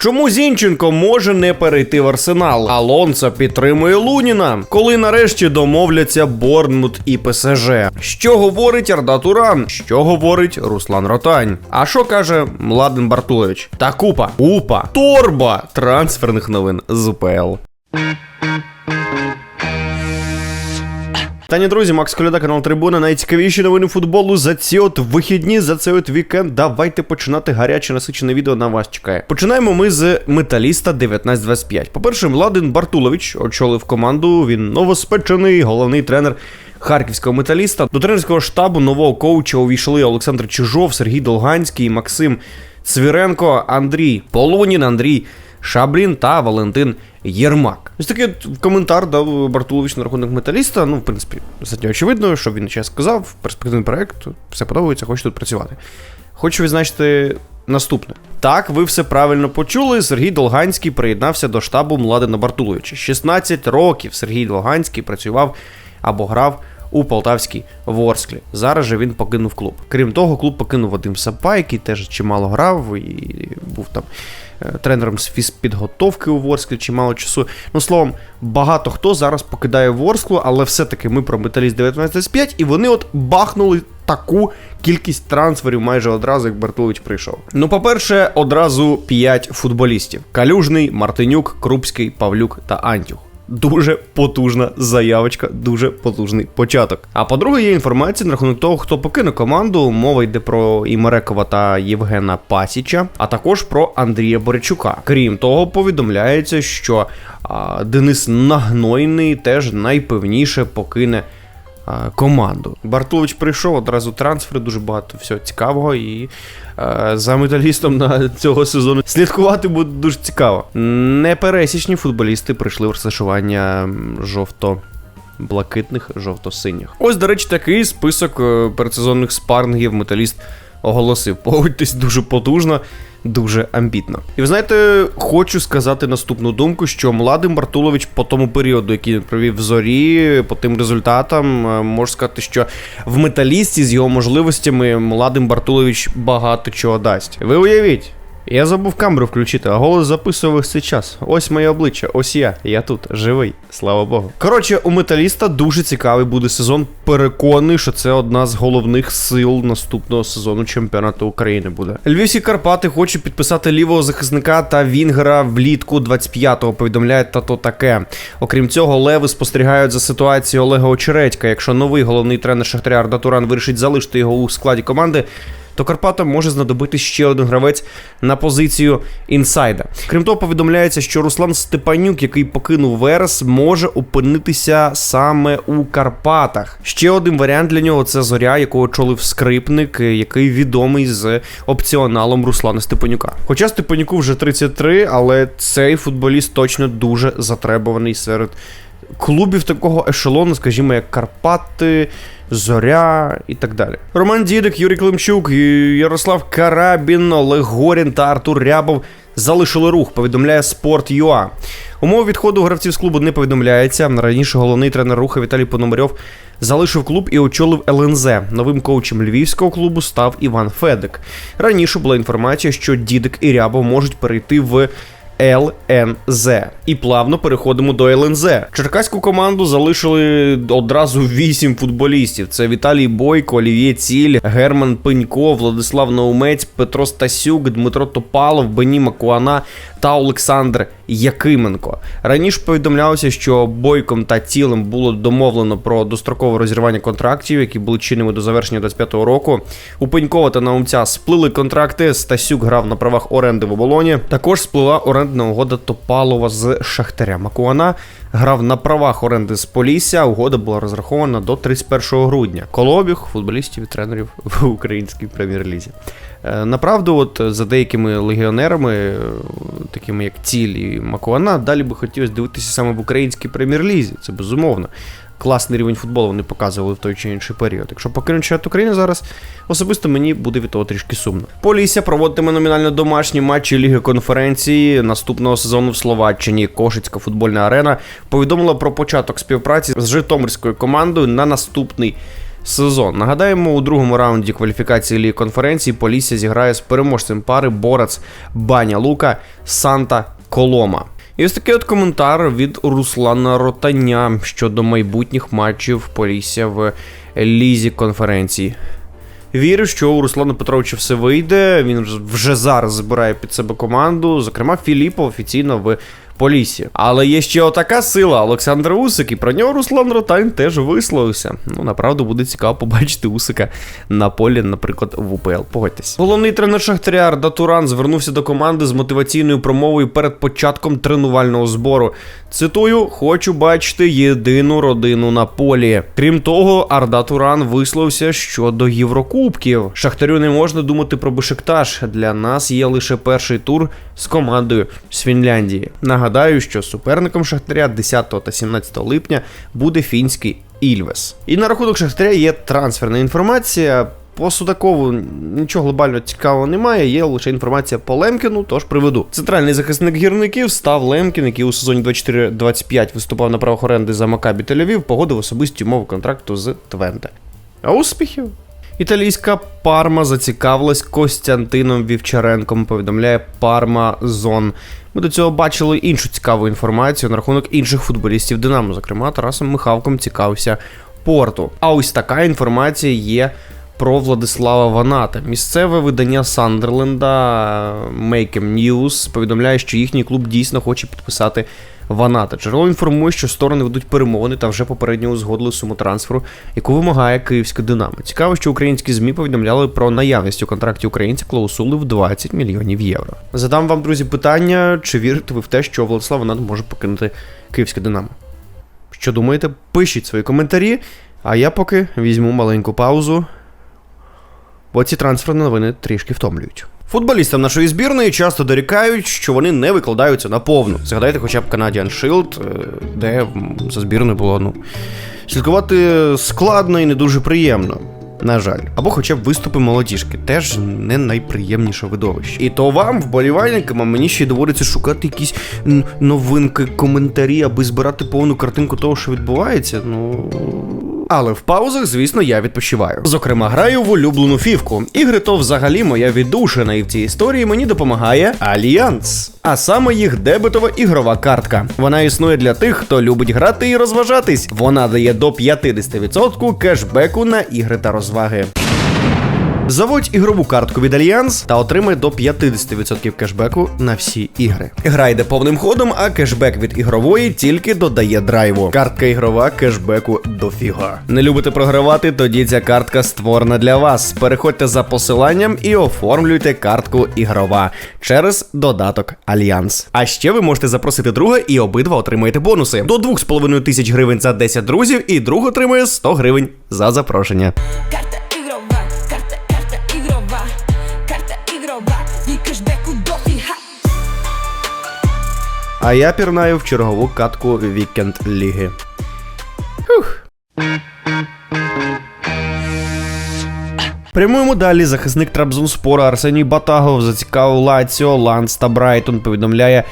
Чому Зінченко може не перейти в арсенал? Алонсо підтримує Луніна, коли нарешті домовляться Борнмут і ПСЖ. Що говорить Арда Туран? Що говорить Руслан Ротань? А що каже Младен Бартулович? Та купа, купа, торба трансферних новин з УПЛ. Тані друзі, Макс Коляда, канал Трибуна. Найцікавіші новини футболу за ці от вихідні, за цей от вікенд. Давайте починати гаряче насичене відео на вас чекає. Починаємо ми з металіста 1925. По-перше, Младен Бартулович очолив команду. Він новоспечений головний тренер. Харківського металіста до тренерського штабу нового коуча увійшли Олександр Чижов, Сергій Долганський, Максим Цвіренко, Андрій Полунін, Андрій Шаблін та Валентин Єрмак. Ось такий коментар дав Бартулович на рахунок металіста. Ну, в принципі, достатньо очевидно, що він час сказав. Перспективний проект, все подобається, хочу тут працювати. Хочу відзначити наступне. Так, ви все правильно почули. Сергій Долганський приєднався до штабу Младена Бартуловича. 16 років Сергій Долганський працював або грав у Полтавській Ворсклі. Зараз же він покинув клуб. Крім того, клуб покинув Вадим Сапа, який теж чимало грав і був там е, тренером з фізпідготовки у Ворсклі чимало часу. Ну, словом, багато хто зараз покидає Ворсклу, але все-таки ми про металіст 1925, і вони от бахнули таку кількість трансферів майже одразу, як Бартулович прийшов. Ну, по-перше, одразу 5 футболістів: Калюжний, Мартинюк, Крупський, Павлюк та Антюх. Дуже потужна заявочка, дуже потужний початок. А по-друге, є інформація на рахунок того, хто покине команду. Мова йде про Імерекова та Євгена Пасіча, а також про Андрія Борячука. Крім того, повідомляється, що а, Денис Нагнойний теж найпевніше покине. А, Команду Бартулович прийшов одразу трансфери, дуже багато всього цікавого, і е, за металістом на цього сезону слідкувати буде дуже цікаво. Непересічні футболісти прийшли в розташування жовто. Блакитних жовто-синіх. Ось, до речі, такий список е, передсезонних спаррингів металіст оголосив. Погодьтесь дуже потужно, дуже амбітно. І ви знаєте, хочу сказати наступну думку, що Младим Бартулович по тому періоду, який він провів в зорі, по тим результатам, е, можу сказати, що в металісті з його можливостями Младим Бартулович багато чого дасть. Ви уявіть. Я забув камеру включити, а голос записував весь цей час. Ось моє обличчя, ось я. Я тут, живий, слава Богу. Коротше, у металіста дуже цікавий буде сезон. Переконаний, що це одна з головних сил наступного сезону чемпіонату України буде. Львівські Карпати хочуть підписати лівого захисника та Вінгера влітку 25-го. Повідомляє тато таке. Окрім цього, леви спостерігають за ситуацією Олега Очередька. Якщо новий головний тренер Шахтаря Арда Туран вирішить залишити його у складі команди то Карпатам може знадобитись ще один гравець на позицію інсайда. Крім того, повідомляється, що Руслан Степанюк, який покинув Верес, може опинитися саме у Карпатах. Ще один варіант для нього це зоря, якого очолив скрипник, який відомий з опціоналом Руслана Степанюка. Хоча Степанюку вже 33, але цей футболіст точно дуже затребуваний серед клубів такого ешелону, скажімо, як Карпати. Зоря і так далі. Роман Дідик, Юрій Климчук, Ярослав Карабін, Олег Горін та Артур Рябов залишили рух, повідомляє Sport.ua. Умови відходу гравців з клубу не повідомляється. Раніше головний тренер руху Віталій Пономарьов залишив клуб і очолив ЛНЗ. Новим коучем львівського клубу став Іван Федик. Раніше була інформація, що Дідик і Рябов можуть перейти в. ЛНЗ. І плавно переходимо до ЛНЗ. Черкаську команду залишили одразу вісім футболістів: це Віталій Бойко, Олів'є Ціль, Герман Пенько, Владислав Наумець, Петро Стасюк, Дмитро Топалов, Бені Макуана та Олександр Якименко. Раніше повідомлялося, що Бойком та цілим було домовлено про дострокове розірвання контрактів, які були чинними до завершення 25-го року. У Пенькова та Наумця сплили контракти. Стасюк грав на правах оренди в оболоні. Також сплила орендна угода Топалова з Шахтаря. Макуана грав на правах оренди з Полісся. Угода була розрахована до 31 грудня. Колобіг футболістів і тренерів в українській прем'єр-лізі. Е, Направду, от за деякими легіонерами, е, такими як Ціль і Макуана, далі би хотілося дивитися саме в українській прем'єр-лізі. Це безумовно. Класний рівень футболу вони показували в той чи інший період. Якщо покинуть чемпіонат України зараз, особисто мені буде від того трішки сумно. Полісся проводитиме номінально домашні матчі Ліги конференції наступного сезону в Словаччині. Кошицька футбольна арена повідомила про початок співпраці з Житомирською командою на наступний сезон. Нагадаємо, у другому раунді кваліфікації ліги конференції Полісся зіграє з переможцем пари Борець Баня Лука Санта Колома. І ось такий от коментар від Руслана Ротаня щодо майбутніх матчів Полісся в лізі конференції. Вірю, що у Руслана Петровича все вийде. Він вже- зараз збирає під себе команду. Зокрема, Філіппо офіційно в Полісі. Але є ще отака сила Олександр Усик, і про нього Руслан Ротань теж висловився. Ну, направду буде цікаво побачити Усика на полі, наприклад, в УПЛ. Погодьтесь. Головний тренер Шахтаря Арда Туран звернувся до команди з мотиваційною промовою перед початком тренувального збору. Цитую: хочу бачити єдину родину на полі. Крім того, Арда Туран висловився щодо Єврокубків. Шахтарю не можна думати про Бешикташ. Для нас є лише перший тур з командою з Фінляндії. Нагадаю, що суперником Шахтаря 10 та 17 липня буде фінський Ільвес. І на рахунок Шахтаря є трансферна інформація. По Судакову нічого глобально цікавого немає, є лише інформація по Лемкіну, тож приведу. Центральний захисник гірників став Лемкін, який у сезоні 24-25 виступав на правах оренди за Макабі Тель-Авів, погодив особисті умови контракту з Твенте. А успіхів? Італійська Парма зацікавилась Костянтином Вівчаренком, повідомляє Парма Зон. Ми до цього бачили іншу цікаву інформацію на рахунок інших футболістів Динамо, зокрема Тарасом Михавком цікавився порту. А ось така інформація є про Владислава Ваната. Місцеве видання Сандерленда Make 'em News повідомляє, що їхній клуб дійсно хоче підписати Ваната. Джерело інформує, що сторони ведуть перемовини та вже попередньо узгодили суму трансферу, яку вимагає київське Динамо. Цікаво, що українські ЗМІ повідомляли про наявність у контракті українця клаусули в 20 мільйонів євро. Задам вам, друзі, питання: чи вірите ви в те, що Владислав Ванат може покинути київське Динамо? Що думаєте? Пишіть свої коментарі, а я поки візьму маленьку паузу, бо ці трансферні новини трішки втомлюють. Футболістам нашої збірної часто дорікають, що вони не викладаються на повну. Згадайте хоча б Canadian Shield, е, де за збірною було ну, слідкувати складно і не дуже приємно. На жаль, або хоча б виступи молодіжки, теж не найприємніше видовище. І то вам, вболівальникам, а мені ще й доводиться шукати якісь новинки, коментарі, аби збирати повну картинку того, що відбувається. Ну. Але в паузах, звісно, я відпочиваю. Зокрема, граю в улюблену фівку. Ігри то взагалі моя віддушина, і в цій історії мені допомагає Альянс. А саме їх дебетова ігрова картка. Вона існує для тих, хто любить грати і розважатись. Вона дає до 50% кешбеку на ігри та розваги. Заводь ігрову картку від Альянс та отримай до 50% кешбеку на всі ігри. Гра йде повним ходом, а кешбек від ігрової тільки додає драйву. Картка ігрова кешбеку дофіга. Не любите програвати? Тоді ця картка створена для вас. Переходьте за посиланням і оформлюйте картку ігрова через додаток Альянс. А ще ви можете запросити друга і обидва отримаєте бонуси до 2,5 тисяч гривень за 10 друзів, і друг отримує 100 гривень за запрошення. А я пірнаю в чергову катку Вікенд Ліги. Фух. Прямуємо далі. Захисник Трабзонспора Арсеній Батагов зацікавив Лаціо, Ланс та Брайтон. Повідомляє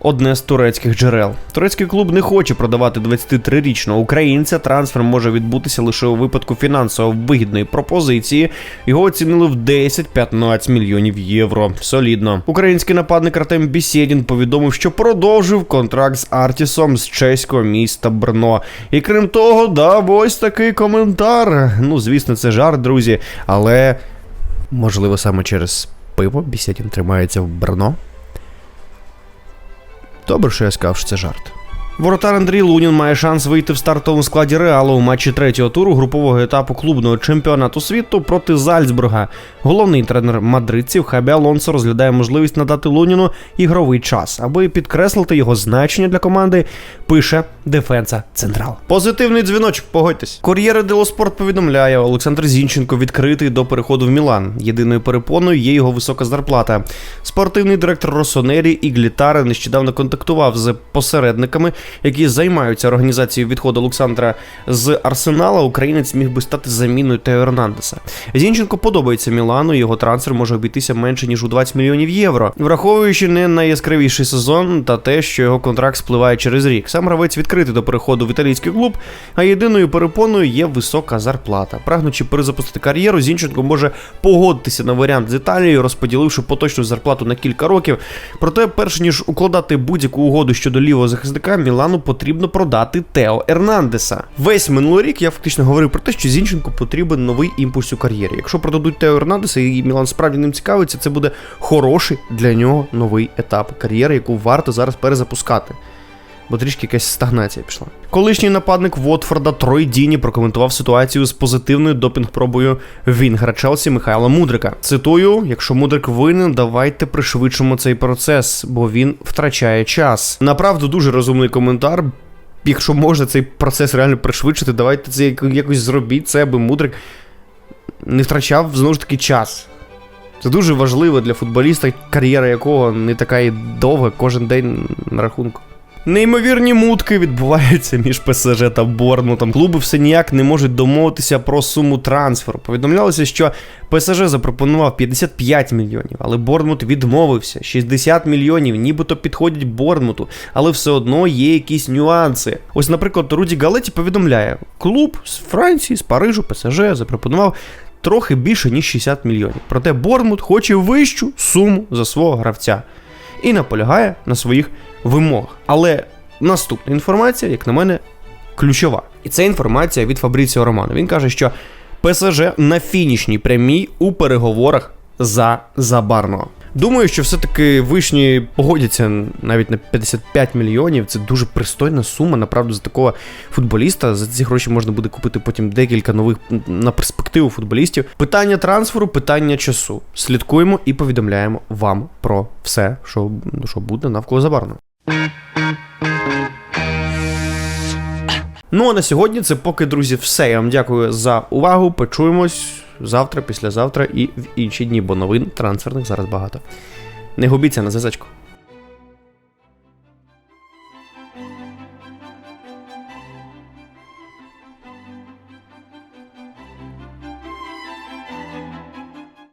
одне з турецьких джерел. Турецький клуб не хоче продавати 23-річного українця. Трансфер може відбутися лише у випадку фінансово вигідної пропозиції. Його оцінили в 10-15 мільйонів євро. Солідно. Український нападник Артем Бісєдін повідомив, що продовжив контракт з Артісом з чеського міста Брно. І крім того, дав ось такий коментар. Ну, звісно, це жарт, друзі, але можливо саме через пиво Бісєдін тримається в Брно. Добре, що я сказав, що це жарт. Воротар Андрій Лунін має шанс вийти в стартовому складі Реалу у матчі третього туру групового етапу клубного чемпіонату світу проти Зальцбурга. Головний тренер мадридців Хабі Алонсо розглядає можливість надати Луніну ігровий час, аби підкреслити його значення для команди. Пише Дефенса Централ. Позитивний дзвіночок, погодьтесь. Кур'єре Дело Спорт повідомляє, Олександр Зінченко відкритий до переходу в Мілан. Єдиною перепоною є його висока зарплата. Спортивний директор Росонері Іглітаре нещодавно контактував з посередниками які займаються організацією відходу Олександра з Арсенала, українець міг би стати заміною Тео Ернандеса. Зінченко подобається Мілану, його трансфер може обійтися менше ніж у 20 мільйонів євро, враховуючи не найяскравіший сезон та те, що його контракт спливає через рік. Сам гравець відкритий до переходу в італійський клуб, а єдиною перепоною є висока зарплата. Прагнучи перезапустити кар'єру, Зінченко може погодитися на варіант з Італією, розподіливши поточну зарплату на кілька років. Проте, перш ніж укладати будь-яку угоду щодо лівого захисника, Мілану потрібно продати Тео Ернандеса. Весь минулий рік я фактично говорив про те, що Зінченко потрібен новий імпульс у кар'єрі. Якщо продадуть Тео Ернандеса і Мілан справді ним цікавиться, це буде хороший для нього новий етап кар'єри, яку варто зараз перезапускати. Бо трішки якась стагнація пішла. Колишній нападник Вотфорда Трой Діні прокоментував ситуацію з позитивною допінг-пробою Вінгера Челсі Михайла Мудрика. Цитую: якщо Мудрик винен, давайте пришвидшимо цей процес, бо він втрачає час. Направду дуже розумний коментар. Якщо можна цей процес реально пришвидшити, давайте це якось зробіть це, аби Мудрик не втрачав знову ж таки час. Це дуже важливо для футболіста, кар'єра якого не така і довга кожен день на рахунку. Неймовірні мутки відбуваються між ПСЖ та Борнмутом. Клуби все ніяк не можуть домовитися про суму трансферу. Повідомлялося, що ПСЖ запропонував 55 мільйонів, але Борнмут відмовився. 60 мільйонів, нібито підходять Борнмуту, але все одно є якісь нюанси. Ось, наприклад, Руді Галеті повідомляє: клуб з Франції, з Парижу, ПСЖ запропонував трохи більше ніж 60 мільйонів. Проте Борнмут хоче вищу суму за свого гравця і наполягає на своїх вимогах. Але наступна інформація, як на мене, ключова. І це інформація від Фабріціо Романо. Він каже, що ПСЖ на фінішній прямій у переговорах за Забарного. Думаю, що все-таки вишні погодяться навіть на 55 мільйонів. Це дуже пристойна сума. Направду за такого футболіста. За ці гроші можна буде купити потім декілька нових на перспективу футболістів. Питання трансферу, питання часу. Слідкуємо і повідомляємо вам про все, що, що буде навколо Забарного. Ну а на сьогодні це поки, друзі, все. Я вам дякую за увагу. Почуємось завтра, післязавтра і в інші дні, бо новин трансферних зараз багато. Не губіться на зв'язочку.